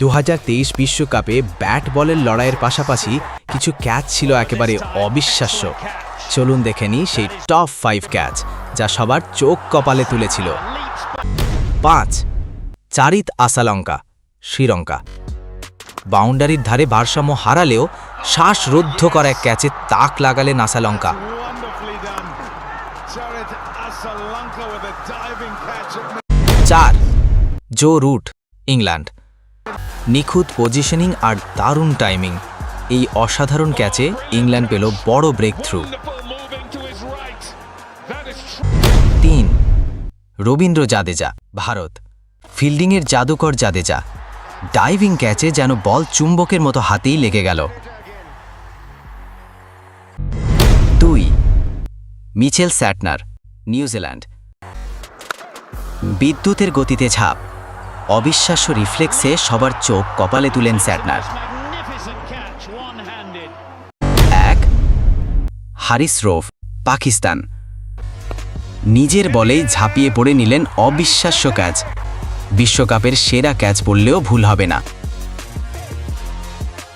দু বিশ্বকাপে ব্যাট বলের লড়াইয়ের পাশাপাশি কিছু ক্যাচ ছিল একেবারে অবিশ্বাস্য। চলুন দেখে নিই সেই টপ ফাইভ ক্যাচ, যা সবার চোখ কপালে তুলেছিল। পাঁচ, চারিত আসালঙ্কা, শ্রীলঙ্কা। বাউন্ডারির ধারে ভারসাম্য হারালেও শ্বাসরুদ্ধ করা এক ক্যাচে তাক লাগালেন আসালঙ্কা। চার, জো রুট, ইংল্যান্ড। নিখুঁত পজিশনিং আর দারুণ টাইমিং এই অসাধারণ ক্যাচে ইংল্যান্ড পেল বড় ব্রেক থ্রু তিন, রবীন্দ্র জাদেজা, ভারত। ফিল্ডিংয়ের জাদুকর জাদেজা। ডাইভিং ক্যাচে যেন বল চুম্বকের মতো হাতেই লেগে গেল। দুই, মিচেল স্যাটনার, নিউজিল্যান্ড। বিদ্যুতের গতিতে ঝাঁপ। অবিশ্বাস্য রিফ্লেক্সে সবার চোখ কপালে তুলেন স্যাটনার. এক হারিস রোফ পাকিস্তান। নিজের বলেই ঝাঁপিয়ে পড়ে নিলেন অবিশ্বাস্য ক্যাচ। বিশ্বকাপের সেরা ক্যাচ বললেও ভুল হবে না।